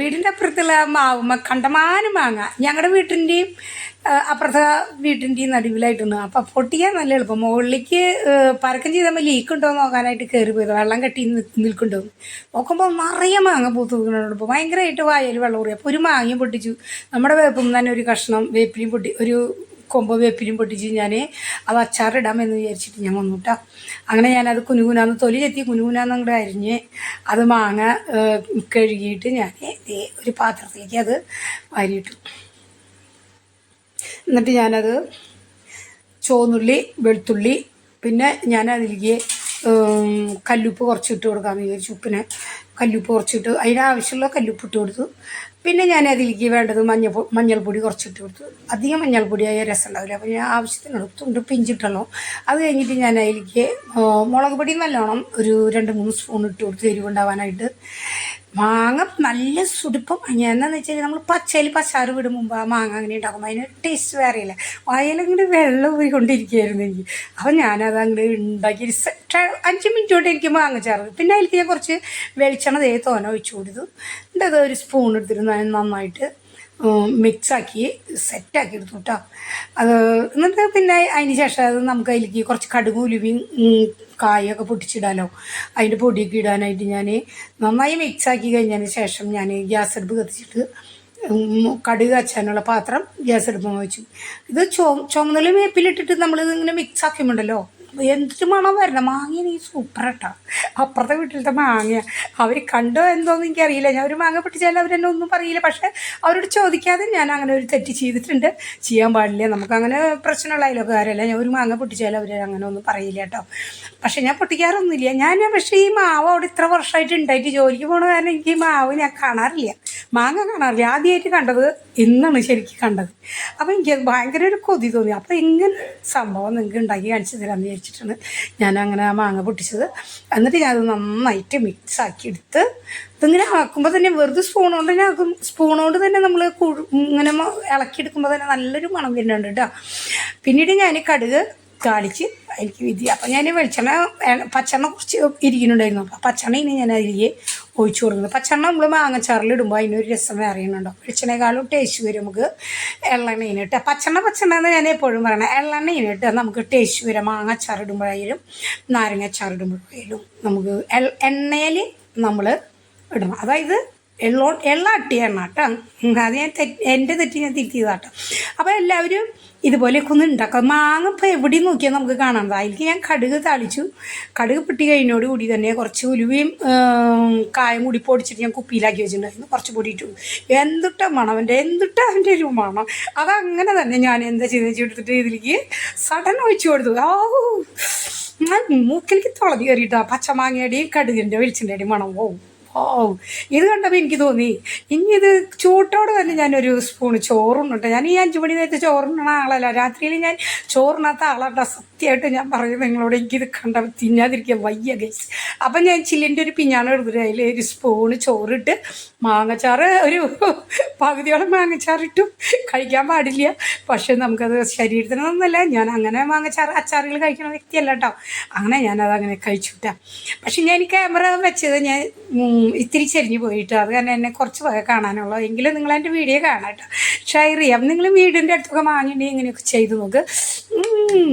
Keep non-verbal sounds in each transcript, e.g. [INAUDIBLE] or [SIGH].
വീടിന്റെ അപ്പുറത്തുള്ള മാവ് കണ്ടമാനം മാങ്ങ. ഞങ്ങളുടെ വീട്ടിന്റെയും അപ്പുറത്തെ വീട്ടിന്റെയും നടുവിലായിട്ടുണ്ട് അപ്പം പൊട്ടിക്കാൻ നല്ല എളുപ്പം. മുകളിലേക്ക് പരക്കം ചെയ്താൽ ലീക്ക് ഉണ്ടോ നോക്കാനായിട്ട് കയറി പോയത്. വെള്ളം കെട്ടി നിൽക്കുന്നുണ്ടോ. നോക്കുമ്പോൾ നിറയെ മാങ്ങ പൂത്ത് നിൽക്കുന്നുണ്ടപ്പോൾ ഭയങ്കരമായിട്ട് വായൽ വെള്ളം കുറയും അപ്പോൾ ഒരു മാങ്ങയും പൊട്ടിച്ചു. നമ്മുടെ വേപ്പും തന്നെ ഒരു കഷ്ണം വേപ്പിലും പൊട്ടി. ഒരു കൊമ്പ് വേപ്പിലും പൊട്ടിച്ച് ഞാൻ അത് അച്ചാറിടാമെന്ന് വിചാരിച്ചിട്ട് ഞാൻ വന്നു കേട്ടോ അങ്ങനെ ഞാനത് കുനുകുനാന്ന് തൊലി ചെത്തി കുനുകുനാന്ന് അങ്ങോട്ട് അരിഞ്ഞ് അത് മാങ്ങ കഴുകിയിട്ട് ഞാൻ ഒരു പാത്രത്തിലേക്ക് അത് വാരിയിട്ടു. എന്നിട്ട് ഞാനത് ചുവന്നുള്ളി വെളുത്തുള്ളി പിന്നെ ഞാൻ അതിലേക്ക് കല്ലുപ്പ് കുറച്ചിട്ട് കൊടുക്കാമെന്ന് വിചാരിച്ചു ഉപ്പിന്. കല്ലുപ്പ് കുറച്ചിട്ട് അതിനാവശ്യമുള്ള കല്ലുപ്പ് ഇട്ട് കൊടുത്തു. പിന്നെ ഞാൻ അതിലേക്ക് വേണ്ടത് മഞ്ഞൾ മഞ്ഞൾപ്പൊടി കുറച്ചിട്ട് കൊടുത്തു. അധികം മഞ്ഞൾപ്പൊടി ആയ രസം ഉണ്ടാവില്ല അപ്പോൾ ഞാൻ ആവശ്യത്തിന് തുണ്ട് പിഞ്ചിട്ടല്ലോ അത് കഴിഞ്ഞിട്ട് ഞാൻ അതിലേക്ക് മുളക് പൊടി നല്ലോണം ഒരു രണ്ട് മൂന്ന് സ്പൂൺ ഇട്ട് കൊടുത്ത് എരിവുണ്ടാവാനായിട്ട് മാങ്ങ നല്ല സുടുപ്പം. ഞാൻ എന്താന്ന് വെച്ചാൽ നമ്മൾ പച്ചയിൽ പച്ചാറ് വിടും മുമ്പ് ആ മാങ്ങ അങ്ങനെ ഉണ്ടാക്കുമ്പോൾ അതിന് ടേസ്റ്റ് വേറെ ഇല്ല വയലങ്ങനെ വെള്ളം പോയിക്കൊണ്ടിരിക്കുകയായിരുന്നു എനിക്ക്. അപ്പോൾ ഞാനത് അങ്ങോട്ട് ഉണ്ടാക്കി. അഞ്ച് മിനിറ്റ് കൊണ്ട് എനിക്ക് മാങ്ങ ചാറ്. പിന്നെ അതിലേക്ക് ഞാൻ കുറച്ച് വെളിച്ചെണ്ണ തേ തോന ഒഴിച്ചു കൊടുത്തു. എന്നിട്ട് ഒരു സ്പൂൺ എടുത്തിട്ട് നന്നായിട്ട് മിക്സാക്കി സെറ്റാക്കി എടുത്തു കേട്ടോ അത് എന്നിട്ട് പിന്നെ അതിന് ശേഷം അത് നമുക്ക് അതിലേക്ക് കുറച്ച് കടുക് ഉലുവിയും കായൊക്കെ പൊട്ടിച്ചിടാലോ. അതിന്റെ പൊടിയൊക്കെ ഇടാനായിട്ട് ഞാൻ നന്നായി മിക്സാക്കി കഴിഞ്ഞതിന് ശേഷം ഞാൻ ഗ്യാസ് അടുപ്പ് കത്തിച്ചിട്ട് കടുക് കച്ചാനുള്ള പാത്രം ഗ്യാസ് അടുപ്പ് വെച്ചു. ഇത് ചോ ചുമന്നുള്ളി വേപ്പിലിട്ടിട്ട് നമ്മൾ ഇങ്ങനെ മിക്സ് ആക്കുമ്പോണ്ടല്ലോ എന്തൊരു മണം വരണം മാങ്ങ നീ സൂപ്പർ കേട്ടോ അപ്പുറത്തെ വീട്ടിലത്തെ മാങ്ങ. അവർ കണ്ടോ എന്തോന്ന് എനിക്കറിയില്ല. ഞാൻ ഒരു മാങ്ങ പൊട്ടിച്ചാൽ അവരെന്നെ ഒന്നും പറയില്ല. പക്ഷേ അവരോട് ചോദിക്കാതെ ഞാൻ അങ്ങനെ ഒരു തെറ്റ് ചെയ്തിട്ടുണ്ട്. ചെയ്യാൻ പാടില്ല. നമുക്കങ്ങനെ പ്രശ്നമുള്ള കാര്യമല്ല ഞാൻ ഒരു മാങ്ങ പൊട്ടിച്ചാൽ അവർ അങ്ങനെ ഒന്നും പറയില്ല കേട്ടോ. പക്ഷേ ഞാൻ പൊട്ടിക്കാറൊന്നുമില്ല. ഞാൻ പക്ഷേ ഈ മാവ് അവിടെ ഇത്ര വർഷമായിട്ട് ഉണ്ടായിട്ട് ജോലിക്ക് പോകണ കാരണം എനിക്ക് ഈ മാവ് ഞാൻ കാണാറില്ല. മാങ്ങ കാണാറില്ല? ആദ്യമായിട്ട് കണ്ടത് ഇന്നാണ് ശരിക്കും കണ്ടത്. അപ്പോൾ എനിക്കത് ഭയങ്കര ഒരു കൊതി തോന്നി. അപ്പോൾ ഇങ്ങനെ സംഭവം നിങ്ങൾക്ക് ഉണ്ടാക്കി കാണിച്ചു തരാമെന്ന് വിചാരിച്ചിട്ടാണ് ഞാൻ അങ്ങനെ ആ മാങ്ങ പൊട്ടിച്ചത്. എന്നിട്ട് ഞാനത് നന്നായിട്ട് മിക്സ് ആക്കി എടുത്ത് ഇതിങ്ങനെ ആക്കുമ്പോൾ തന്നെ വെറുതെ സ്പൂൺ കൊണ്ട് തന്നെ ആക്കും. സ്പൂൺ കൊണ്ട് തന്നെ നമ്മൾ ഇങ്ങനെ ഇളക്കിയെടുക്കുമ്പോൾ തന്നെ നല്ലൊരു മണം വരുന്നുണ്ട് കേട്ടോ പിന്നീട് ഞാൻ കടുക് താളിച്ച് അതിലേക്ക് വിധി. അപ്പം ഞാൻ വെളിച്ചെണ്ണ പച്ചെണ്ണ കുറച്ച് ഇരിക്കുന്നുണ്ടായിരുന്നു. അപ്പോൾ പച്ചെണ്ണ ഇനി ഞാൻ അതിലേക്ക് ഒഴിച്ചു കൊടുക്കുന്നത് പച്ചെണ്ണ നമ്മൾ മാങ്ങച്ചാറിൽ ഇടുമ്പോൾ അതിനൊരു രസം അറിയുന്നുണ്ടോ വെളിച്ചെണ്ണേക്കാളും ടേസ്റ്റ് വരും നമുക്ക് എള്ളെണ്ണ ഇട്ട്. പച്ചെണ്ണ പച്ചെണ്ണ എന്ന് ഞാൻ എപ്പോഴും പറയണേ എള്ളെണ്ണ ഇട്ട് നമുക്ക് ടേസ്റ്റ് വരും. മാങ്ങച്ചാർ ഇടുമ്പോഴായാലും നാരങ്ങച്ചാർ ഇടുമ്പോഴായാലും നമുക്ക് എണ്ണയിൽ നമ്മൾ ഇടണം. അതായത് എള്ളോ എള്ള അട്ടിയാണ് കേട്ടോ അത് ഞാൻ തെറ്റ് എന്റെ തെറ്റ് ഞാൻ തിരുത്തിയതാട്ടോ. അപ്പോൾ എല്ലാവരും ഇതുപോലെയൊക്കെ ഒന്ന് ഉണ്ടാക്കാം മാങ്ങ ഇപ്പോൾ എവിടെയും നോക്കിയാൽ നമുക്ക് കാണാം അതിലേക്ക് ഞാൻ കടുക് താളിച്ചു. കടുക് പൊട്ടി കഴിഞ്ഞോട് കൂടി തന്നെ കുറച്ച് ഉലുവയും കായം കൂടി പൊടിച്ചിട്ട് ഞാൻ കുപ്പിയിലാക്കി വെച്ചിട്ടുണ്ടായിരുന്നു. കുറച്ച് പൊടിയിട്ടു. എന്തിട്ട മണവന്റെ മണം അവന്റെ എന്തുട്ട അവന്റെ ഒരു മണം? അതങ്ങനെ തന്നെ ഞാൻ എന്താ ചെയ്തെന്ന് വെച്ചിട്ട് ഇതിലേക്ക് സഡൻ ഒഴിച്ചു കൊടുത്തു. ഞാൻ മൂക്കിലേക്ക് തുളഞ്ഞു കയറിയിട്ടാ പച്ചമാങ്ങയുടെയും കടുകിന്റെ വെളിച്ചിന്റെയും മണം. പോവും ഓ ഇത് കണ്ടപ്പോൾ എനിക്ക് തോന്നി ഇനി ഇത് ചൂട്ടോട് തന്നെ ഞാനൊരു സ്പൂണ് ചോറുണ്ണട്ടെ. ഞാൻ ഈ അഞ്ചു മണി നേരത്തെ ചോറുണ്ണണ ആളല്ല. രാത്രിയിൽ ഞാൻ ചോറിനകത്ത ആളാട്ട. സത്യമായിട്ട് ഞാൻ പറയുന്നത് നിങ്ങളോട് എനിക്കിത് കണ്ടപ്പോൾ തിന്നാതിരിക്കാൻ വയ്യ ഗൈസ് അപ്പം ഞാൻ ചില്ലിന്റെ ഒരു പിഞ്ഞാണ് എടുത്തിട്ട് അതിൽ ഒരു സ്പൂണ് ചോറിട്ട് മാങ്ങച്ചാറ് ഒരു [LAUGHS] പകുതിയോളം മാങ്ങച്ചാറിട്ടു കഴിക്കാൻ പാടില്ല. പക്ഷെ നമുക്കത് ശരീരത്തിന് നന്നല്ല. ഞാൻ അങ്ങനെ മാങ്ങച്ചാറ് അച്ചാറുകൾ കഴിക്കുന്ന വ്യക്തിയല്ല കേട്ടോ അങ്ങനെ ഞാനത് അങ്ങനെ കഴിച്ചു പക്ഷെ ഞാൻ ഈ ക്യാമറ വെച്ചത് ഞാൻ ഇത്തിരി ചെരിഞ്ഞു പോയിട്ട് അത് കാരണം എന്നെ കുറച്ച് വക കാണാനുള്ളൂ. എങ്കിലും നിങ്ങൾ എന്റെ വീഡിയോ കാണാം കേട്ടോ. ഷെയർ ചെയ്യാം നിങ്ങൾ വീടിന്റെ അടുത്തൊക്കെ വാങ്ങിയിട്ടുണ്ടെങ്കിൽ ഇങ്ങനെയൊക്കെ ചെയ്ത് നോക്ക്.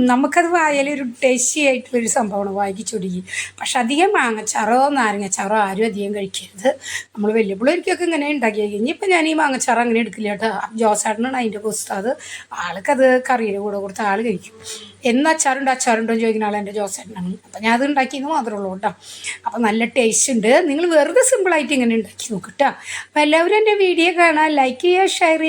നമുക്കത് വായാലും ഒരു ടേസ്റ്റി ആയിട്ടുള്ളൊരു സംഭവമാണ്. വായിച്ചൊടുക്കി പക്ഷെ അധികം മാങ്ങച്ചാറോ നാരങ്ങച്ചാറോ ആരും അധികം കഴിക്കരുത്. നമ്മൾ വലിയ പിള്ളേർക്കൊക്കെ ഇങ്ങനെ ഉണ്ടാക്കി ഇനിയിപ്പോൾ ഞാൻ ഈ മാങ്ങച്ചാറ് അങ്ങനെ എടുക്കില്ല കേട്ടോ. ജോസാട്ടനാണ് അതിന്റെ പുസ്തകം ആൾക്കത് കറിയുടെ കൂടെ കൊടുത്ത് ആൾ കഴിക്കും. എന്ന് അച്ചാറുണ്ട് അച്ചാറുണ്ടോ എന്ന് ചോദിക്കുന്ന ആൾ എന്റെ ജോസേട്ടനാണ്. അപ്പം ഞാൻ അത് ഉണ്ടാക്കിയെന്ന് മാത്രമേ ഉള്ളൂ കേട്ടോ. അപ്പം നല്ല ടേസ്റ്റ് ഉണ്ട്. നിങ്ങൾ വെറുതെ സിമ്പിളായിട്ട് ഇങ്ങനെ ഉണ്ടാക്കി നോക്കും കേട്ടോ. അപ്പം എല്ലാവരും എന്റെ വീഡിയോ കാണാൻ ലൈക്ക് ചെയ്യുക ഷെയർ ചെയ്യുക.